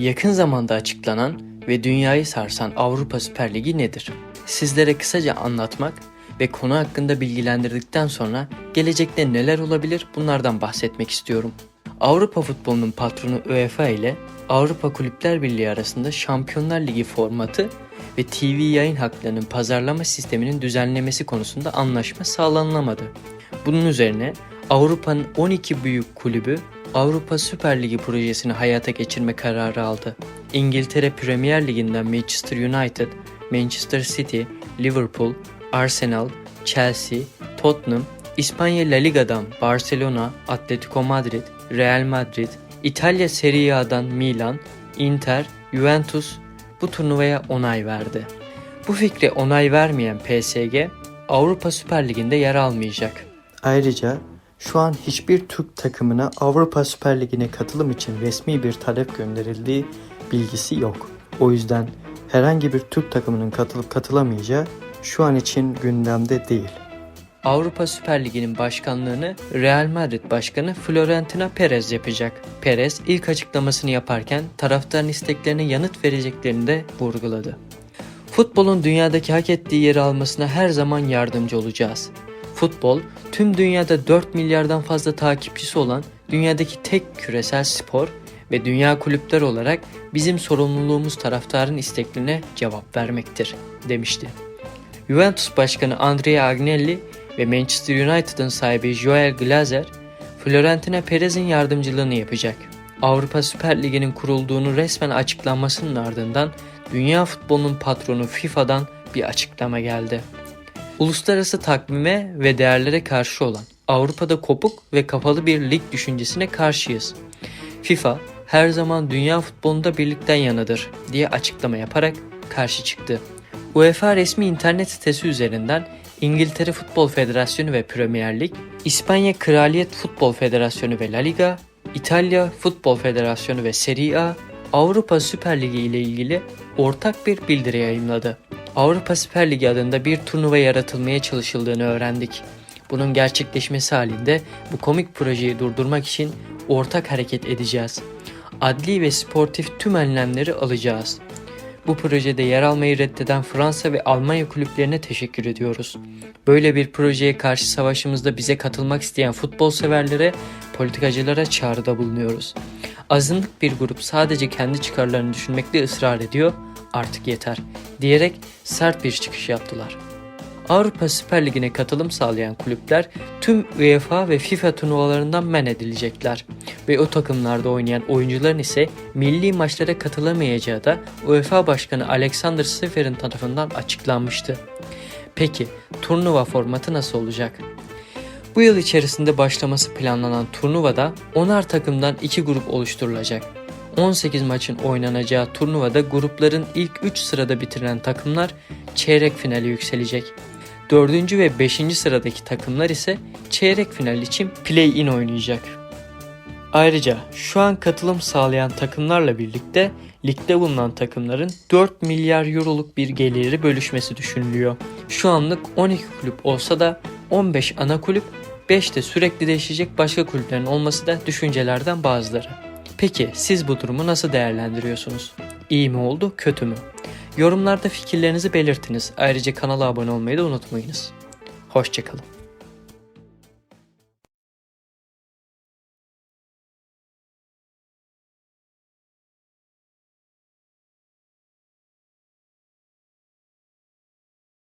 Yakın zamanda açıklanan ve dünyayı sarsan Avrupa Süper Ligi nedir? Sizlere kısaca anlatmak ve konu hakkında bilgilendirdikten sonra gelecekte neler olabilir bunlardan bahsetmek istiyorum. Avrupa futbolunun patronu UEFA ile Avrupa Kulüpler Birliği arasında Şampiyonlar Ligi formatı ve TV yayın haklarının pazarlama sisteminin düzenlemesi konusunda anlaşma sağlanılamadı. Bunun üzerine Avrupa'nın 12 büyük kulübü Avrupa Süper Ligi projesini hayata geçirme kararı aldı. İngiltere Premier Ligi'nden Manchester United, Manchester City, Liverpool, Arsenal, Chelsea, Tottenham, İspanya La Liga'dan Barcelona, Atletico Madrid, Real Madrid, İtalya Serie A'dan Milan, Inter, Juventus bu turnuvaya onay verdi. Bu fikre onay vermeyen PSG Avrupa Süper Ligi'nde yer almayacak. Ayrıca şu an hiçbir Türk takımına Avrupa Süper Ligi'ne katılım için resmi bir talep gönderildiği bilgisi yok. O yüzden herhangi bir Türk takımının katılıp katılamayacağı şu an için gündemde değil. Avrupa Süper Ligi'nin başkanlığını Real Madrid Başkanı Florentino Perez yapacak. Perez ilk açıklamasını yaparken taraftarın isteklerine yanıt vereceklerini de vurguladı. Futbolun dünyadaki hak ettiği yeri almasına her zaman yardımcı olacağız. Futbol, tüm dünyada 4 milyardan fazla takipçisi olan dünyadaki tek küresel spor ve dünya kulüpler olarak bizim sorumluluğumuz taraftarın isteklerine cevap vermektir, demişti. Juventus Başkanı Andrea Agnelli ve Manchester United'ın sahibi Joel Glazer, Florentino Perez'in yardımcılığını yapacak. Avrupa Süper Ligi'nin kurulduğunu resmen açıklanmasının ardından dünya futbolunun patronu FIFA'dan bir açıklama geldi. Uluslararası takvime ve değerlere karşı olan Avrupa'da kopuk ve kapalı bir lig düşüncesine karşıyız. FIFA her zaman dünya futbolunda birlikten yanadır diye açıklama yaparak karşı çıktı. UEFA resmi internet sitesi üzerinden İngiltere Futbol Federasyonu ve Premier Lig, İspanya Kraliyet Futbol Federasyonu ve La Liga, İtalya Futbol Federasyonu ve Serie A, Avrupa Süper Ligi ile ilgili ortak bir bildiri yayımladı. Avrupa Süper Ligi adında bir turnuva yaratılmaya çalışıldığını öğrendik. Bunun gerçekleşmesi halinde bu komik projeyi durdurmak için ortak hareket edeceğiz. Adli ve sportif tüm önlemleri alacağız. Bu projede yer almayı reddeden Fransa ve Almanya kulüplerine teşekkür ediyoruz. Böyle bir projeye karşı savaşımızda bize katılmak isteyen futbol severlere, politikacılara çağrıda bulunuyoruz. Azınlık bir grup sadece kendi çıkarlarını düşünmekte ısrar ediyor, artık yeter diyerek sert bir çıkış yaptılar. Avrupa Süper Ligi'ne katılım sağlayan kulüpler tüm UEFA ve FIFA turnuvalarından men edilecekler ve o takımlarda oynayan oyuncuların ise milli maçlara katılamayacağı da UEFA Başkanı Alexander Seferin tarafından açıklanmıştı. Peki turnuva formatı nasıl olacak? Bu yıl içerisinde başlaması planlanan turnuvada 10'ar takımdan 2 grup oluşturulacak. 18 maçın oynanacağı turnuvada grupların ilk 3 sırada bitiren takımlar çeyrek finale yükselecek. 4. ve 5. sıradaki takımlar ise çeyrek final için play-in oynayacak. Ayrıca şu an katılım sağlayan takımlarla birlikte ligde bulunan takımların 4 milyar euroluk bir geliri bölüşmesi düşünülüyor. Şu anlık 12 kulüp olsa da 15 ana kulüp 5 de sürekli değişecek başka kulüplerin olması da düşüncelerden bazıları. Peki siz bu durumu nasıl değerlendiriyorsunuz? İyi mi oldu, kötü mü? Yorumlarda fikirlerinizi belirtiniz. Ayrıca kanala abone olmayı da unutmayınız. Hoşçakalın.